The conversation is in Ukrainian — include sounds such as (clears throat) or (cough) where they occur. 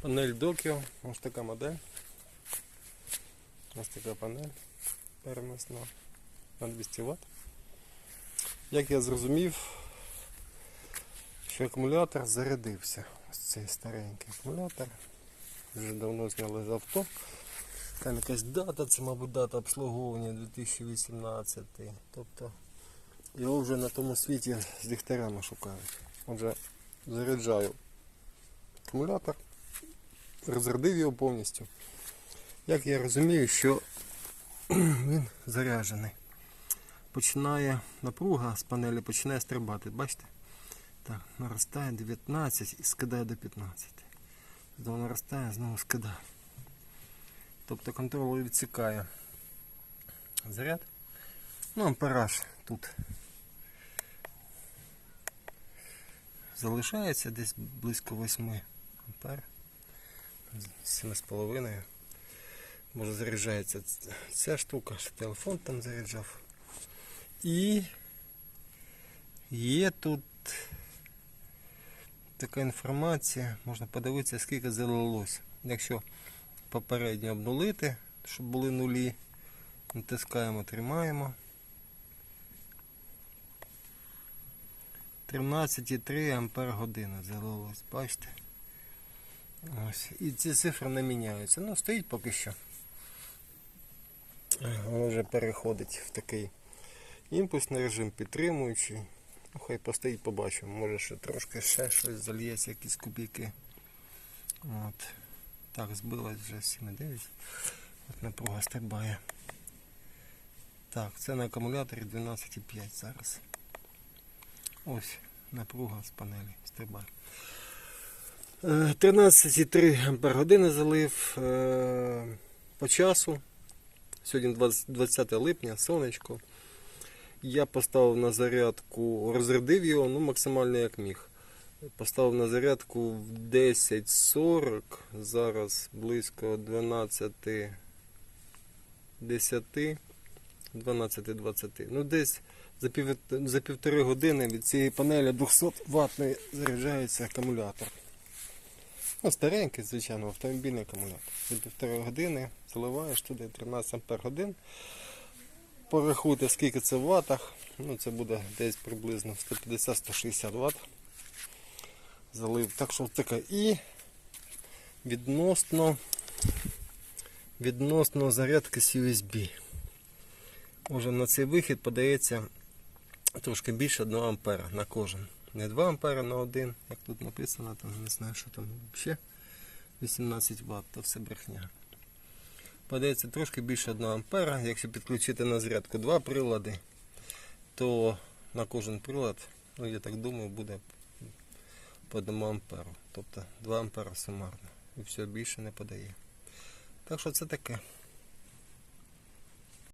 Панель Dockio, ось така модель. Ось така панель переносна на 200 Вт. Як я зрозумів, що акумулятор зарядився. Ось цей старенький акумулятор. Вже давно зняли з авто. Там якась дата, це, мабуть, дата обслуговування 2018. Тобто його вже на тому світі з ліхтарями шукають. Отже, заряджаю акумулятор, розрядив його повністю. Як я розумію, що (clears throat) він заряджений. Починає напруга з панелі починає стрибати. Бачите? Так, наростає 19 і скидає до 15. Знову наростає, знову скидає. Тобто контролер відсікає заряд. Ну, ампераж тут залишається десь близько 8 ампер. 7,5. Може заряджається ця штука, що телефон там заряджав. І є тут така інформація, можна подивитися, скільки залилось. Якщо попередньо обнулити, щоб були нулі, натискаємо, тримаємо. 13,3 ампер година залилось, бачите? Ось. І ці цифри не міняються. Ну, стоїть поки що. Е, Воно вже переходить в такий імпульсний режим, підтримуючий. Ну, хай постоїть, побачимо. Може ще трошки ще щось зальється, якісь кубики. От. Так, збилось вже 7,9. От напруга стрибає. Так, це на акумуляторі 12,5 зараз. Ось напруга з панелі стрибає. Е, 13,3 ампер години залив е, по часу. Сьогодні 20 20 липня, сонечко. Я поставив на зарядку, розрядив його, ну максимально як міг. Поставив на зарядку в 10.40, зараз близько 12, 10, 12.20. Ну десь за, пів, за півтори години від цієї панелі 200 ватної заряджається акумулятор. Ну, старенький, звичайно, автомобільний акумулятор. За півтори години заливаєш туди 13 ампер годин. Порахуйте, скільки це в ватах. Ну, це буде десь приблизно 150-160 Вт. Залив. Так що таке. І відносно, відносно зарядки з USB. Може на цей вихід подається трошки більше 1 ампера на кожен. Не 2 ампера на один, як тут написано, там не знаю, що там взагалі 18 Вт, то все брехня. Подається трошки більше 1 ампера. Якщо підключити на зарядку два прилади, то на кожен прилад, ну я так думаю, буде по 1 амперу. Тобто 2 ампера сумарно. І все більше не подає. Так що це таке.